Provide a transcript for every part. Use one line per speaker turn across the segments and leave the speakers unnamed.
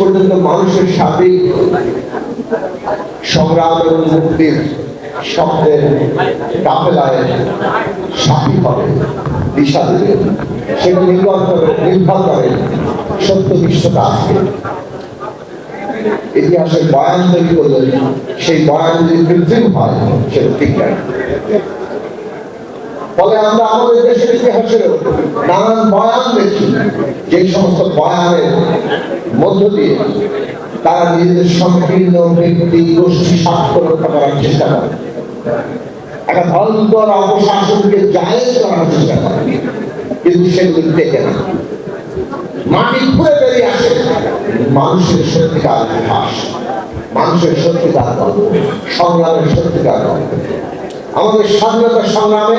পর্যন্ত মানুষের সার্বিক সংগ্রাম এবং মুক্তির শব্দের কাফেলায় সাথী হবে দিশা দেবে নির্ভর করে নির্ভর করে সত্যনিষ্ঠতা আজকে। ইতিহাসের বয়ান তৈরি সেই বয়ান যদি কৃত্রিম হয়, সেটা ঠিক ফলে আমরা আমাদের নানান বয়ান দেখি যে সমস্ত বয়ানের মধ্য দিয়ে তারা নিজেদের সংকীর্ণ ব্যক্তি গোষ্ঠী স্বার্থ রক্ষা করার চেষ্টা করে। একটা ভয়ঙ্কর অপশাসনকে জায়েজ করার চেষ্টা করে, কিন্তু সেগুলি টেকে না। মাটি ঘুরে বেরিয়ে আসে। মানুষের সত্যিকার ইতিহাস, মানুষের সত্যিকার গল্প, সংগ্রামের সত্যিকার গল্প। আমাদের স্বাধীনতা সংগ্রামে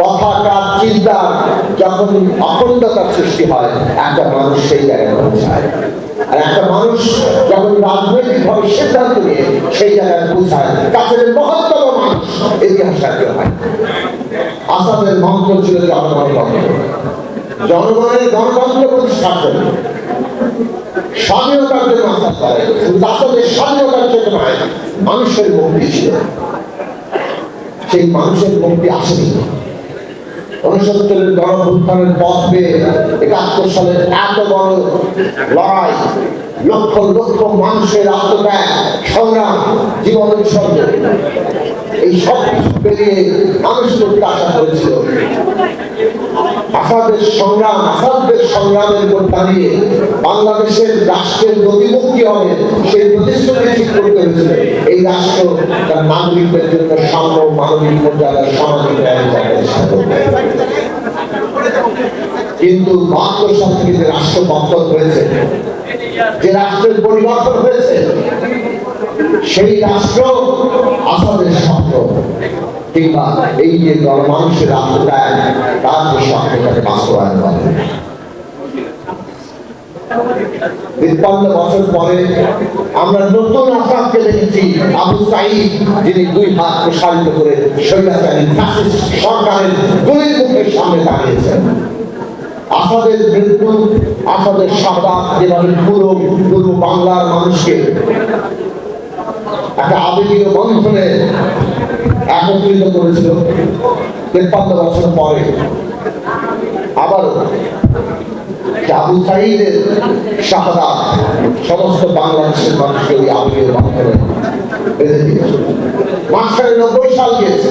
কথা কাজ চিন্তা যখন অখণ্ডতার সৃষ্টি হয়, একটা মানুষ সেই জায়গায় পৌঁছায়। আর একটা মানুষ যখন রাজনৈতিক ভাবে সিদ্ধান্ত নিয়ে সেই জায়গায় পৌঁছায় কাছের মহত্তম মানুষ ইতিহাস কেউ হয়। আসাদের মন্ত্র ছিল জনগণ জনগণের গণতন্ত্র প্রতিষ্ঠার জন্য। স্বাধীনতার জন্য আসাদ করে আসাদের স্বাধীনতার জন্য মানুষের মুক্তি ছিল। সেই মানুষের মুক্তি আসেনি। সংগ্রামের দাঁড়িয়ে বাংলাদেশের রাষ্ট্রের গতিমুক্তি হবে, সেই প্রতিশ্রুতি ঠিক করতে হয়েছিল। এই রাষ্ট্র তার নাগরিকদের জন্য সাম্য মানবিক মর্যাদা, সামাজিক ন্যায় প্রতিষ্ঠা করবে। কিন্তু যে রাষ্ট্র পতন হয়েছে, যে রাষ্ট্রের পরিবর্তন হয়েছে, সেই রাষ্ট্র কিংবা এই যে মানুষের তার যে বাস্তবায়ন করে আমরা নতুন দুই করে সরকারের সামনে দাঁড়িয়েছেন। আসাদের মৃত্যু আসাদের শাহবাগ যেভাবে পুরো পূর্ব বাংলার মানুষকে একটা আবেগীয় বন্ধনে একত্রিত করেছিল, তেপ্পান্ন বছর পরে। আবারও আবু সাইদের সমস্ত বাংলাদেশের মানুষকে ওই আবেগীয় বন্ধনে বেঁধে নব্বই সাল গিয়েছে।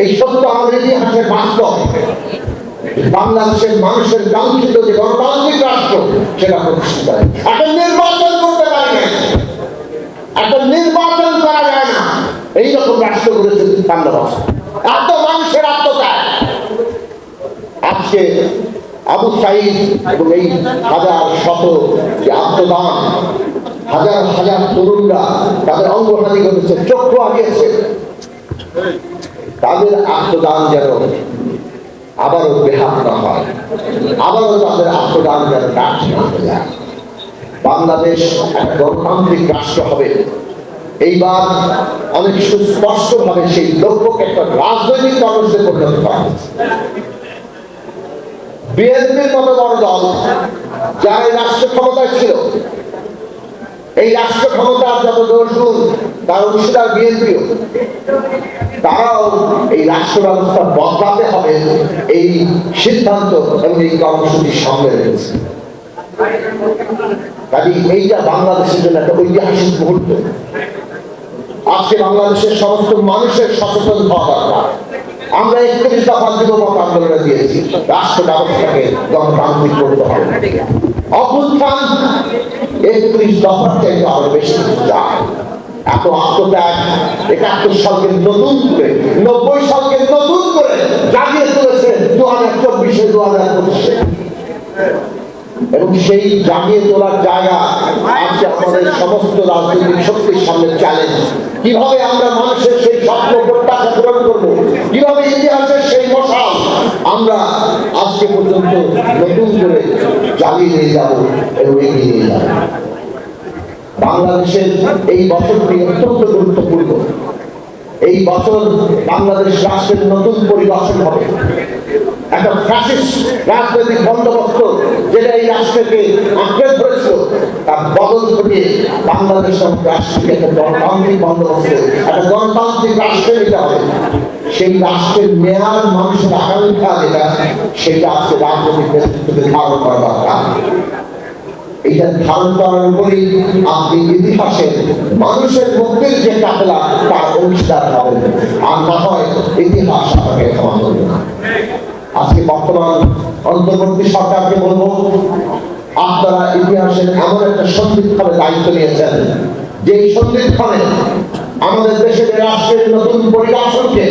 এই সত্য আমাদের ইতিহাসের বাস্তব। বাংলাদেশের মানুষের কাঙ্ক্ষিত যে গণতান্ত্রিক রাষ্ট্র, সেটা প্রতিষ্ঠিত হয়। নির্বাচন করতে পারে না একটা নির্বাচন করা যায় না। এইরকম রাষ্ট্র করেছে বছর এত মানুষের আত্মত্যাগ। আজকে আবু সাইদ এবং এই হাজার শত যে আত্মদান, হাজার হাজার তরুণরা তাদের অঙ্গহানি ঘটেছে, চক্ষু হারিয়েছে তাদের আত্মদান যেন আবারও বেহাত না হয়, আবারও তাদের আত্মদান যেন ব্যর্থ না যায় বাংলাদেশ একটা গণতান্ত্রিক রাষ্ট্র হবে। এইবার অনেক সুস্পষ্ট ভাবে সেই লক্ষ্যকে একটা রাজনৈতিক কর্মসূচিতে পরিণত করা হয়েছে। বিএনপির মতো বড় দল যারা রাষ্ট্র ক্ষমতায় ছিল এই রাষ্ট্র ক্ষমতার যত দর্শন তার অংশীদার বিএনপিও। তারাও এই রাষ্ট্র ব্যবস্থা বদলাতে হবে এই সিদ্ধান্ত এবং এই কর্মসূচির সঙ্গে রয়েছে। কাজে এইটা বাংলাদেশের জন্য একটা ঐতিহাসিক মুহূর্ত। আজকে বাংলাদেশের সমস্ত মানুষের সচেতন হওয়া দরকার। আমরা একত্রিশ দফা যুবক আন্দোলনে দিয়েছি। রাষ্ট্র ব্যবস্থাকে গণতান্ত্রিক করতে হবে। অভ্যুত্থান একত্রিশ দফার চাইতে আরও বেশি এত আত্মত্যাগ নতুন করে, নব্বই নতুন করে জাগিয়ে তুলেছে দু হাজার চব্বিশে দু হাজার পঁচিশে। এবং সেই জাগিয়ে তোলার জায়গা আজকে আমাদের সমস্ত রাজনৈতিক শক্তির সামনে চ্যালেঞ্জ কীভাবে আমরা মানুষের সেই স্বপ্ন প্রত্যাশা পূরণ করব? কীভাবে ইতিহাসের সেই মশাল আমরা আজকে পর্যন্ত নতুন করে চালিয়ে নিয়ে যাব এবং এগিয়ে নিয়ে যাব। বাংলাদেশের এই বছরটি অত্যন্ত গুরুত্বপূর্ণ। এই বছর বাংলাদেশ রাষ্ট্রের নতুন পরিদর্শন হবে। একটা ফ্যাসিস্ট রাজনৈতিক বন্দোবস্ত যেটা এই রাষ্ট্রকে আঁকড়ে ধরেছিল, তার বদল ঘটিয়ে বাংলাদেশ রাষ্ট্রকে একটা গণতান্ত্রিক বন্দোবস্ত, একটা গণতান্ত্রিক রাষ্ট্রে নিতে হবে। সেই রাষ্ট্রের মেয়ার মানুষের আকাঙ্ক্ষা যেটা, সেটা আজকে রাজনৈতিক নেতৃত্বকে ধারণ করা দরকার। আপনারা ইতিহাসের এমন একটা সন্ধিক্ষণে দায়িত্ব নিয়েছেন যে এই সন্ধিক্ষণে আমাদের দেশের রাষ্ট্রের নতুন পরিদর্শনকে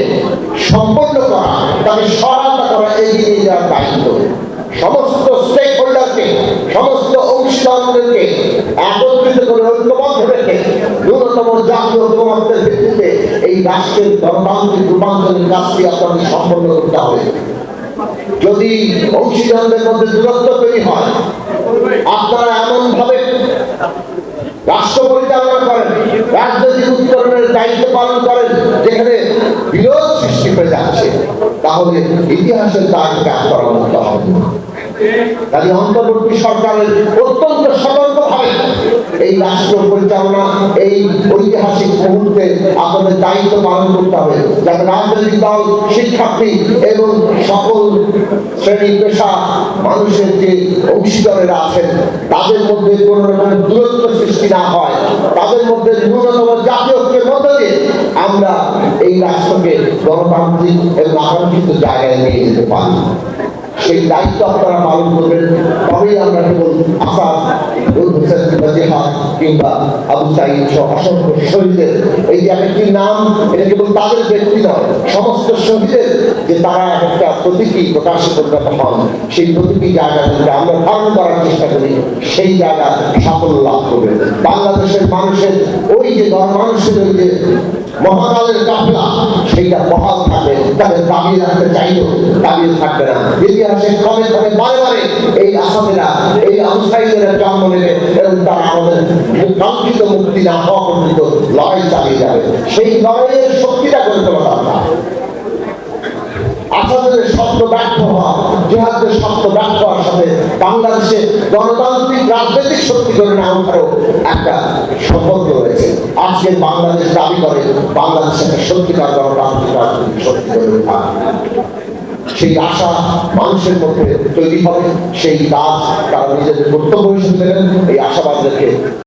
সম্পন্ন করা, তাকে সহায়তা করা, এগিয়ে নিয়ে যাওয়ার দায়িত্ব। সমস্ত স্টেক হোল্ডারকে সমস্ত অংশীদারদেরকে একত্রিত করে ঐক্যবদ্ধ রেখে ন্যূনতম জাতীয় ঐক্যমত্যের ভিত্তিতে এই রাষ্ট্রের গণতান্ত্রিক রূপান্তরের কাজটি আপনাকে সম্পন্ন করতে হবে। যদি অংশীদারদের মধ্যে দূরত্ব তৈরি হয়, আপনারা এমন ভাবে রাষ্ট্র পরিচালনা করেন, রাজনৈতিক উত্তরণের দায়িত্ব পালন করেন, যেখানে বিরোধ সৃষ্টি করে যাচ্ছে, তাহলে ইতিহাসের তার কাজ করা হবে। কাজে অন্তর্বর্তী সরকারের অত্যন্ত সতর্কভাবে এই রাষ্ট্র পরিচালনা, এই ঐতিহাসিক মুহূর্তে আপনাদের দায়িত্ব পালন করতে হবে। যাতে রাজনৈতিক দল, শিক্ষার্থী এবং সকল শ্রেণি পেশা মানুষের যে অংশীদারেরা আছেন, তাদের মধ্যে কোন রকমের দূরত্ব সৃষ্টি না হয়। তাদের মধ্যে ন্যূনতম জাতীয় মধ্য দিয়ে আমরা এই রাষ্ট্রকে গণতান্ত্রিক এবং আকাঙ্ক্ষিত জায়গায় নিয়ে যেতে পারি। সেই দায়িত্ব আপনারা পালন করবেন তবেই আমরা কেবল আসাদ কিংবা আবু সাইদ সহ অসংখ্য শহীদের এই যে একটি নাম, এটা কেবল তাদের ব্যক্তি নয়, সমস্ত শহীদের যে তারা একটা প্রতীকী হন সেই প্রতীকী আমরা ধারণ করার চেষ্টা করি, সেই জায়গা সাফল্য লাভ করবে। বাংলাদেশের মানুষের ওই যে মানুষের ওই যে মহাকালের কাফলা, সেইটা বহাল থাকবে, তাদের দাবিয়ে রাখতে চাইলেও দাবিয়ে থাকবে না। ইতিহাসে ক্রমে ক্রমে বারে বারে এই আসামেরা, এই আনসারীদের জন্ম নেবে কাঙ্ক্ষিত মুক্তি না হওয়া পর্যন্ত লড়াই চালিয়ে যাবে। সেই লড়াইয়ের শক্তিটা করে দরকার। আসাদের ব্যর্থ হওয়া, জেহাদের ব্যর্থ হওয়ার সাথে বাংলাদেশে গণতান্ত্রিক রাজনৈতিক শক্তি করে একটা সম্পর্ক রয়েছে। আজকে বাংলাদেশ দাবি করে, বাংলাদেশ একটা সত্যিকার গণতান্ত্রিক রাজনৈতিক শক্তি করে ওঠা। সেই আশা মানুষের মধ্যে তৈরি হবে, সেই কাজ তারা নিজেদের কর্তব্য হিসেবে এই আশাবাদদেরকে